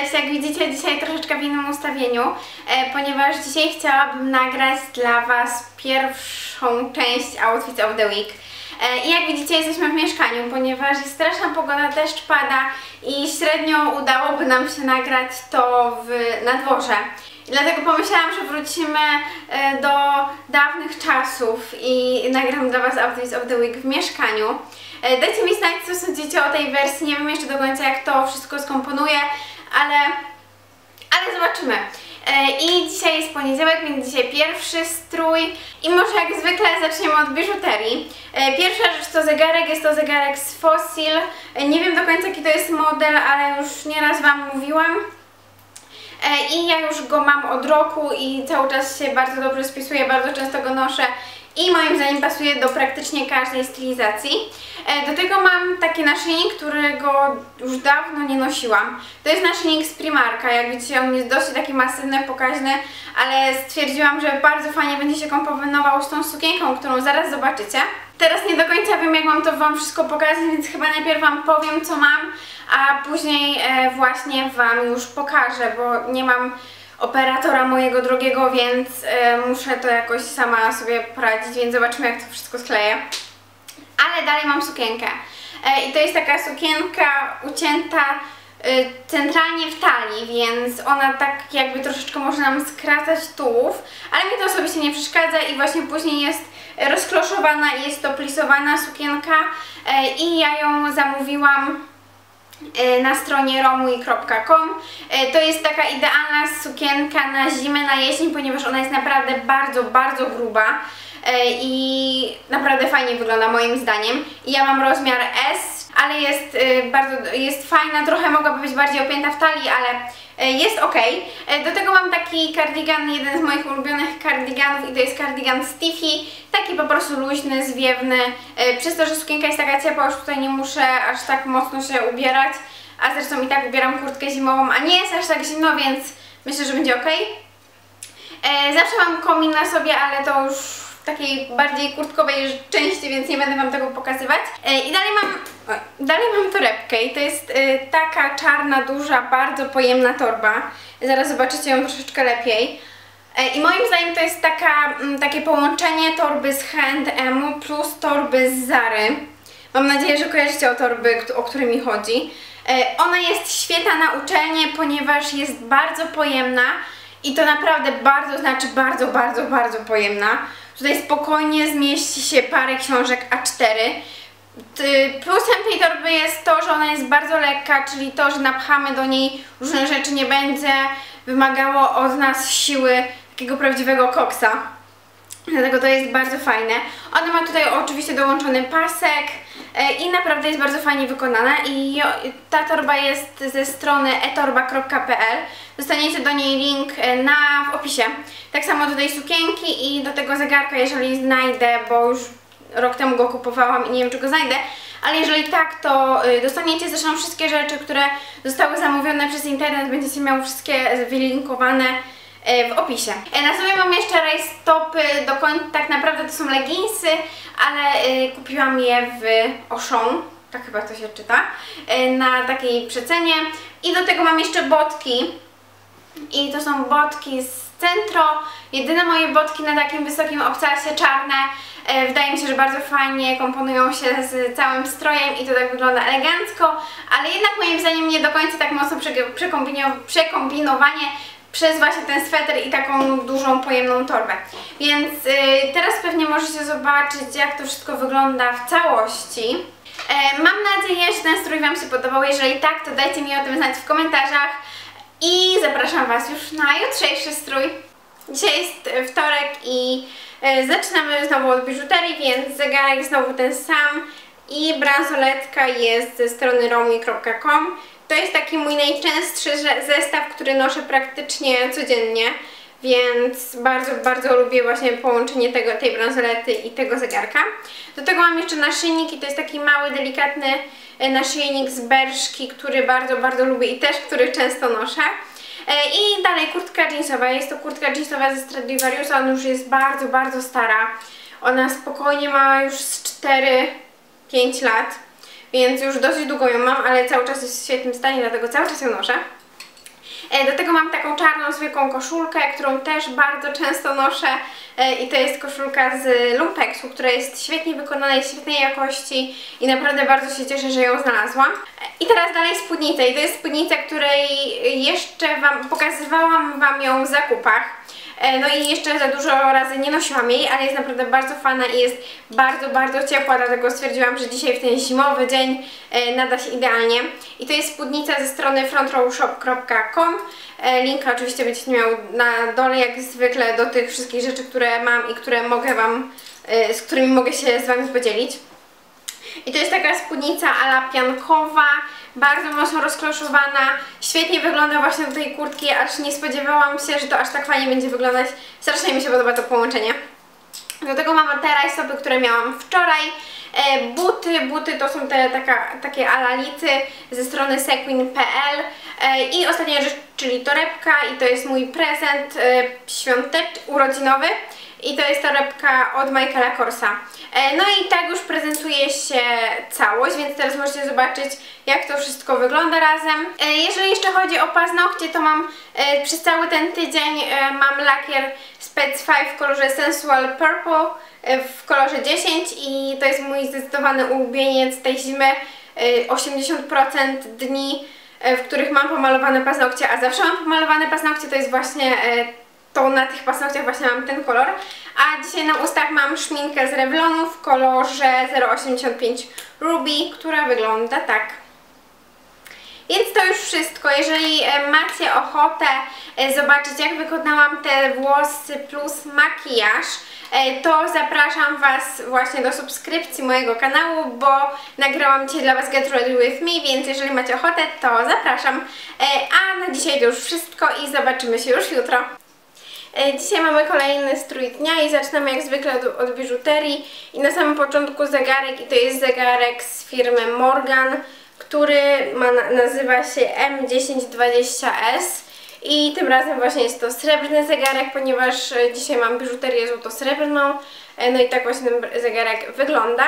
Cześć, jak widzicie dzisiaj troszeczkę w innym ustawieniu, e, ponieważ dzisiaj chciałabym nagrać dla Was pierwszą część Outfits of the Week. E, I jak widzicie jesteśmy w mieszkaniu, ponieważ jest straszna pogoda, deszcz pada i średnio udałoby nam się nagrać to w, na dworze. Dlatego pomyślałam, że wrócimy e, do dawnych czasów i nagram dla Was Outfits of the Week w mieszkaniu. Dajcie mi znać, co sądzicie o tej wersji. Nie wiem jeszcze do końca, jak to wszystko skomponuję, ale, ale zobaczymy. E, I dzisiaj jest poniedziałek, więc dzisiaj pierwszy strój. I może jak zwykle zaczniemy od biżuterii. E, Pierwsza rzecz to zegarek, jest to zegarek z Fossil. E, Nie wiem do końca jaki to jest model, ale już nieraz Wam mówiłam. I ja już go mam od roku i cały czas się bardzo dobrze spisuje, bardzo często go noszę i moim zdaniem pasuje do praktycznie każdej stylizacji. E, Do tego mam taki naszyjnik, którego już dawno nie nosiłam. To jest naszyjnik z Primarka, jak widzicie on jest dosyć taki masywny, pokaźny, ale stwierdziłam, że bardzo fajnie będzie się komponował z tą sukienką, którą zaraz zobaczycie. Teraz nie do końca wiem jak mam to Wam wszystko pokazać, więc chyba najpierw Wam powiem co mam, a później e, właśnie Wam już pokażę, bo nie mam operatora mojego drogiego, więc e, muszę to jakoś sama sobie poradzić, więc zobaczymy jak to wszystko skleję. Ale dalej mam sukienkę. E, I to jest taka sukienka ucięta e, centralnie w talii, więc ona tak jakby troszeczkę może nam skracać tułów, ale mi to osobiście nie przeszkadza i właśnie później jest rozkloszowana jest to plisowana sukienka i ja ją zamówiłam na stronie romui.com. E, To jest taka idealna sukienka na zimę, na jesień, ponieważ ona jest naprawdę bardzo, bardzo gruba e, i naprawdę fajnie wygląda moim zdaniem. Ja mam rozmiar S, ale jest e, bardzo, jest fajna, trochę mogłaby być bardziej opięta w talii, ale e, jest ok. Do tego mam taki kardigan, jeden z moich ulubionych kardiganów i to jest kardigan Stiffy, taki po prostu luźny, zwiewny. E, Przez to, że sukienka jest taka ciepła, już tutaj nie muszę aż tak mocno się ubierać, a zresztą i tak ubieram kurtkę zimową, a nie jest aż tak zimno, więc myślę, że będzie ok. E, Zawsze mam komin na sobie, ale to już takiej bardziej kurtkowej części, więc nie będę Wam tego pokazywać. E, I dalej mam, dalej mam torebkę i to jest e, taka czarna, duża, bardzo pojemna torba. Zaraz zobaczycie ją troszeczkę lepiej. E, I moim zdaniem to jest taka, mm, takie połączenie torby z H&M plus torby z Zary. Mam nadzieję, że kojarzycie o torby, o które mi chodzi. Ona jest świetna na uczelnię, ponieważ jest bardzo pojemna i to naprawdę bardzo, znaczy bardzo, bardzo, bardzo pojemna. Tutaj spokojnie zmieści się parę książek A4. Ty- Plusem tej torby jest to, że ona jest bardzo lekka, czyli to, że napchamy do niej różne rzeczy, nie będzie wymagało od nas siły takiego prawdziwego koksa. Dlatego to jest bardzo fajne. Ona ma tutaj oczywiście dołączony pasek e, i naprawdę jest bardzo fajnie wykonana i ta torba jest ze strony etorba.pl Dostaniecie do niej link e, na, w opisie. Tak samo do tej sukienki i do tego zegarka, jeżeli znajdę, bo już rok temu go kupowałam i nie wiem czy go znajdę, ale jeżeli tak, to y, dostaniecie zresztą wszystkie rzeczy, które zostały zamówione przez internet, będziecie miały wszystkie wylinkowane w opisie. E, Na sobie mam jeszcze rajstopy, do końca tak naprawdę to są leginsy, ale y, kupiłam je w Auchan, tak chyba to się czyta, na takiej przecenie i do tego mam jeszcze botki, i to są botki z Centro, jedyne moje botki na takim wysokim obcasie czarne. E, Wydaje mi się, że bardzo fajnie komponują się z całym strojem i to tak wygląda elegancko, ale jednak moim zdaniem nie do końca tak mocno przekombinowanie przez właśnie ten sweter i taką dużą, pojemną torbę. Więc y, teraz pewnie możecie zobaczyć, jak to wszystko wygląda w całości. E, mam nadzieję, że ten strój Wam się podobał. Jeżeli tak, to dajcie mi o tym znać w komentarzach. I zapraszam Was już na jutrzejszy strój. Dzisiaj jest wtorek i e, zaczynamy znowu od biżuterii, więc zegarek znowu ten sam i bransoletka jest ze strony romi.com. To jest taki mój najczęstszy zestaw, który noszę praktycznie codziennie, więc bardzo, bardzo lubię właśnie połączenie tego, tej bransolety i tego zegarka. Do tego mam jeszcze naszyjnik i to jest taki mały, delikatny e, naszyjnik z Berszki, który bardzo, bardzo lubię i też który często noszę. E, I dalej kurtka jeansowa. Jest to kurtka jeansowa ze Stradivariusa, ona już jest bardzo, bardzo stara. Ona spokojnie ma już z 4-5 lat, więc już dosyć długo ją mam, ale cały czas jest w świetnym stanie, dlatego cały czas ją noszę. E, do tego mam taką czarną, zwykłą koszulkę, którą też bardzo często noszę e, i to jest koszulka z Lumpeksu, która jest świetnie wykonana, jest świetnej jakości i naprawdę bardzo się cieszę, że ją znalazłam. E, I teraz dalej spódnica i to jest spódnica, której jeszcze Wam pokazywałam Wam ją w zakupach. E, no i jeszcze za dużo razy nie nosiłam jej, ale jest naprawdę bardzo fajna i jest bardzo, bardzo ciepła, dlatego stwierdziłam, że dzisiaj w ten zimowy dzień e, nada się idealnie. I to jest spódnica ze strony frontrowshop.com. E, linka oczywiście będziecie miał na dole jak zwykle do tych wszystkich rzeczy, które mam i które mogę Wam, z którymi mogę się z Wami podzielić. I to jest taka spódnica ala piankowa, bardzo mocno rozkloszowana, świetnie wygląda właśnie do tej kurtki, aż nie spodziewałam się, że to aż tak fajnie będzie wyglądać. Strasznie mi się podoba to połączenie. Do tego mam te stopy, które miałam wczoraj. E, buty, buty to są te taka, takie alalicy ze strony sequin.pl e, i ostatnia rzecz, czyli torebka i to jest mój prezent e, świąteczny, urodzinowy i to jest torebka od Michaela Korsa. No i tak już prezentuje się całość, więc teraz możecie zobaczyć jak to wszystko wygląda razem. Jeżeli jeszcze chodzi o paznokcie, to mam przez cały ten tydzień mam lakier Spec 5 w kolorze Sensual Purple w kolorze 10 i to jest mój zdecydowany ulubieniec tej zimy. 80% dni, w których mam pomalowane paznokcie, a zawsze mam pomalowane paznokcie, to jest właśnie to na tych paznokciach właśnie mam ten kolor. A dzisiaj na ustach mam szminkę z Revlonu w kolorze 085 Ruby, która wygląda tak. Więc to już wszystko. Jeżeli e, macie ochotę e, zobaczyć jak wykonałam te włosy plus makijaż, e, to zapraszam Was właśnie do subskrypcji mojego kanału, bo nagrałam dzisiaj dla Was Get Ready With Me, więc jeżeli macie ochotę, to zapraszam. A na dzisiaj to już wszystko i zobaczymy się już jutro. E, dzisiaj mamy kolejny strój dnia i zaczynamy jak zwykle od, od biżuterii i na samym początku zegarek i to jest zegarek z firmy Morgan, który ma, nazywa się M1020S i tym razem właśnie jest to srebrny zegarek, ponieważ e, dzisiaj mam biżuterię złoto-srebrną, e, no i tak właśnie ten zegarek wygląda.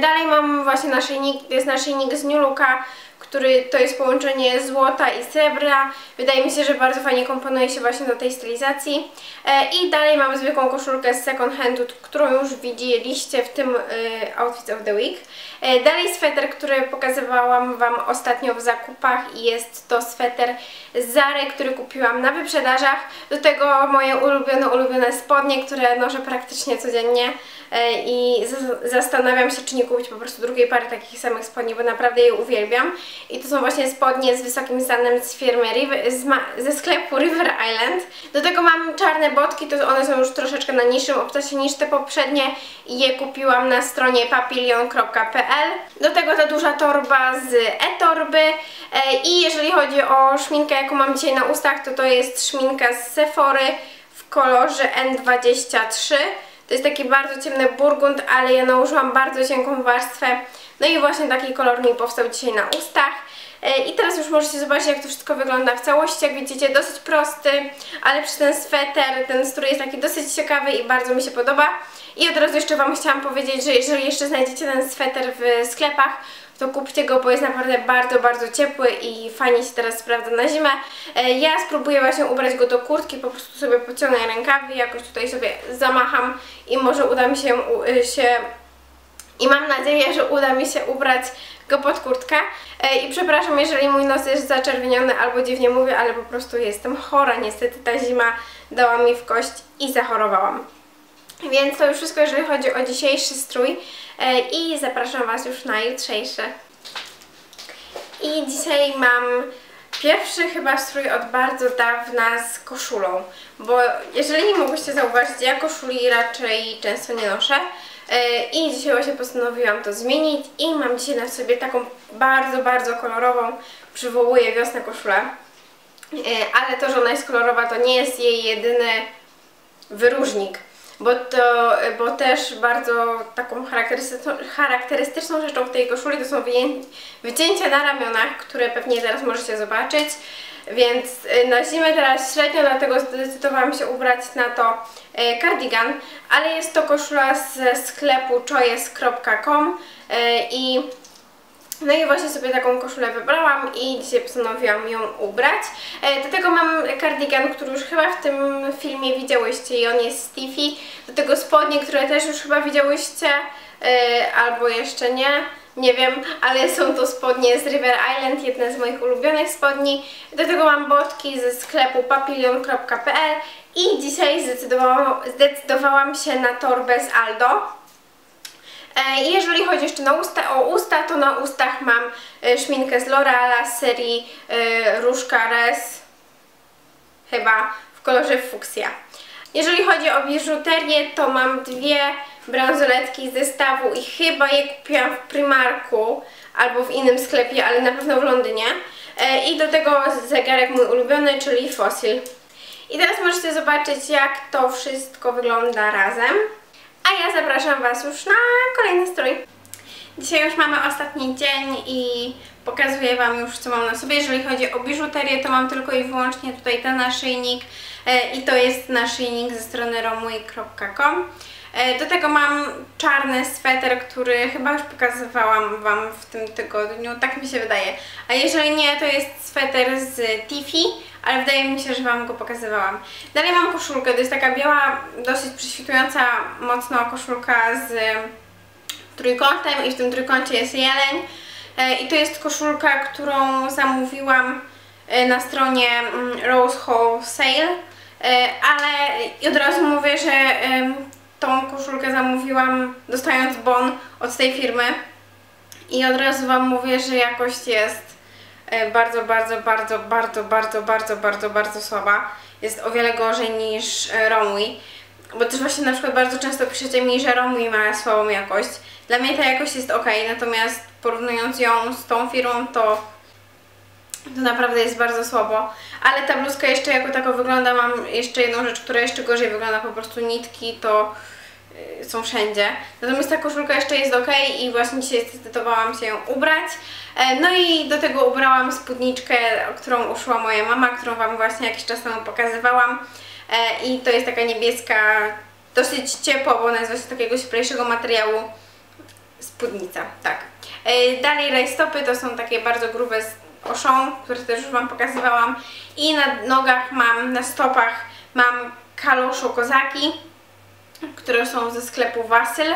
Dalej mam właśnie naszyjnik, jest naszyjnik z New Looka, który to jest połączenie złota i srebra. Wydaje mi się, że bardzo fajnie komponuje się właśnie do tej stylizacji. E, I dalej mamy zwykłą koszulkę z second handu, którą już widzieliście w tym e, Outfit of the Week. E, dalej sweter, który pokazywałam Wam ostatnio w zakupach i jest to sweter z Zary, który kupiłam na wyprzedażach. Do tego moje ulubione, ulubione spodnie, które noszę praktycznie codziennie i zastanawiam się, czy nie kupić po prostu drugiej pary takich samych spodni, bo naprawdę je uwielbiam. I to są właśnie spodnie z wysokim stanem z firmy River, z ze sklepu River Island. Do tego mam czarne botki, to one są już troszeczkę na niższym obcasie niż te poprzednie i je kupiłam na stronie papilion.pl. Do tego ta duża torba z e-torby e, i jeżeli chodzi o szminkę, jaką mam dzisiaj na ustach, to to jest szminka z Sephory w kolorze N23. To jest taki bardzo ciemny burgund, ale ja nałożyłam bardzo cienką warstwę. No i właśnie taki kolor mi powstał dzisiaj na ustach. E, I teraz już możecie zobaczyć jak to wszystko wygląda w całości, jak widzicie dosyć prosty, ale przy ten sweter, ten strój jest taki dosyć ciekawy i bardzo mi się podoba. I od razu jeszcze Wam chciałam powiedzieć, że jeżeli jeszcze znajdziecie ten sweter w sklepach, to kupcie go, bo jest naprawdę bardzo, bardzo ciepły i fajnie się teraz sprawdza na zimę. E, ja spróbuję właśnie ubrać go do kurtki, po prostu sobie pociągnę rękawy, jakoś tutaj sobie zamacham i może uda mi się, się i mam nadzieję, że uda mi się ubrać go pod kurtkę. E, I przepraszam, jeżeli mój nos jest zaczerwieniony albo dziwnie mówię, ale po prostu jestem chora. Niestety ta zima dała mi w kość i zachorowałam. Więc to już wszystko, jeżeli chodzi o dzisiejszy strój e, i zapraszam Was już na jutrzejszy. I dzisiaj mam pierwszy chyba strój od bardzo dawna z koszulą, bo jeżeli nie mogłyście zauważyć, ja koszuli raczej często nie noszę i dzisiaj właśnie postanowiłam to zmienić i mam dzisiaj na sobie taką bardzo, bardzo kolorową, przywołuję wiosnę koszulę, e, ale to, że ona jest kolorowa to nie jest jej jedyny wyróżnik bo, to, bo też bardzo taką charakterystyczną, charakterystyczną rzeczą w tej koszuli to są wycięcia na ramionach, które pewnie zaraz możecie zobaczyć. Więc y, na zimę teraz średnio, dlatego zdecydowałam się ubrać na to cardigan, ale jest to koszula ze sklepu choice.com y, i No i właśnie sobie taką koszulę wybrałam i dzisiaj postanowiłam ją ubrać. Do tego mam kardigan, który już chyba w tym filmie widziałyście i on jest Stiffy. Do tego spodnie, które też już chyba widziałyście, albo jeszcze nie. Nie wiem, ale są to spodnie z River Island, jedne z moich ulubionych spodni. Do tego mam botki ze sklepu papillon.pl i dzisiaj zdecydowałam, zdecydowałam się na torbę z Aldo. E, jeżeli chodzi jeszcze na usta, o usta, to na ustach mam e, szminkę z L'Oreala z serii e, Różka Res, chyba w kolorze fuksja. Jeżeli chodzi o biżuterię, to mam dwie bransoletki z zestawu i chyba je kupiłam w Primarku albo w innym sklepie, ale na pewno w Londynie. I do tego zegarek mój ulubiony, czyli Fossil. I teraz możecie zobaczyć, jak to wszystko wygląda razem. A ja zapraszam Was już na kolejny strój. Dzisiaj już mamy ostatni dzień i pokazuję Wam już co mam na sobie. Jeżeli chodzi o biżuterię, to mam tylko i wyłącznie tutaj ten naszyjnik e, i to jest naszyjnik ze strony romuj.com. E, do tego mam czarny sweter, który chyba już pokazywałam Wam w tym tygodniu, tak mi się wydaje. A jeżeli nie, to jest sweter z Tiffy, ale wydaje mi się, że Wam go pokazywałam. Dalej mam koszulkę, to jest taka biała, dosyć prześwitująca mocno koszulka z trójkątem i w tym trójkącie jest jeleń. E, I to jest koszulka, którą zamówiłam e, na stronie mm, Rose Hall Sale, ale od razu mówię, że tą koszulkę zamówiłam dostając bon od tej firmy i od razu Wam mówię, że jakość jest bardzo, bardzo, bardzo, bardzo, bardzo, bardzo, bardzo, bardzo słaba. Jest o wiele gorzej niż Romui. Bo też właśnie na przykład bardzo często piszecie mi, że Romui ma słabą jakość. Dla mnie ta jakość jest ok, natomiast porównując ją z tą firmą, to to naprawdę jest bardzo słabo, ale ta bluzka jeszcze jako tako wygląda, mam jeszcze jedną rzecz, która jeszcze gorzej wygląda, po prostu nitki to yy, są wszędzie. Natomiast ta koszulka jeszcze jest ok i właśnie dzisiaj zdecydowałam się ją ubrać. E, no i do tego ubrałam spódniczkę, którą uszła moja mama, którą Wam właśnie jakiś czas temu pokazywałam. E, I to jest taka niebieska, dosyć ciepła, bo ona jest właśnie takiego cieplejszego materiału. Spódnica, tak. E, dalej rajstopy to są takie bardzo grube oszą, które też już Wam pokazywałam i na nogach mam, na stopach mam kaloszo kozaki, które są ze sklepu Wasyl,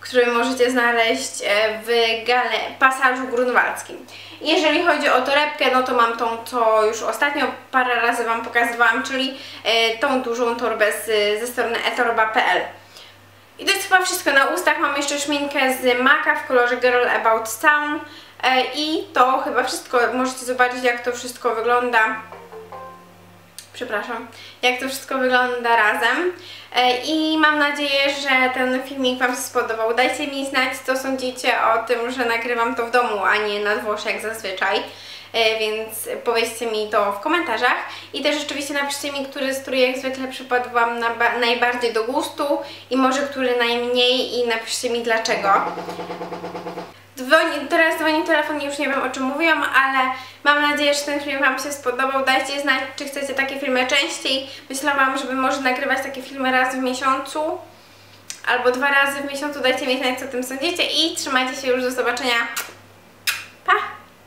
które możecie znaleźć e, w gale pasażu grunwaldzkim. Jeżeli chodzi o torebkę, no to mam tą, co już ostatnio parę razy Wam pokazywałam, czyli e, tą dużą torbę z, ze strony etorba.pl. I to jest chyba wszystko. Na ustach mam jeszcze szminkę z Maka w kolorze Girl About Town. E, I to chyba wszystko. Możecie zobaczyć jak to wszystko wygląda. Przepraszam, jak to wszystko wygląda razem. E, I mam nadzieję, że ten filmik Wam się spodobał. Dajcie mi znać, co sądzicie o tym, że nagrywam to w domu, a nie na dworze jak zazwyczaj. E, więc powiedzcie mi to w komentarzach. I też oczywiście napiszcie mi, który strój jak zwykle przypadł Wam najbardziej do gustu i może który najmniej i napiszcie mi dlaczego. Dzwoni, teraz dzwoni telefon już nie wiem o czym mówiłam, ale mam nadzieję, że ten film Wam się spodobał. Dajcie znać, czy chcecie takie filmy częściej. Myślałam, żeby może nagrywać takie filmy raz w miesiącu albo dwa razy w miesiącu. Dajcie mi znać, co o tym sądzicie i trzymajcie się już do zobaczenia. Pa!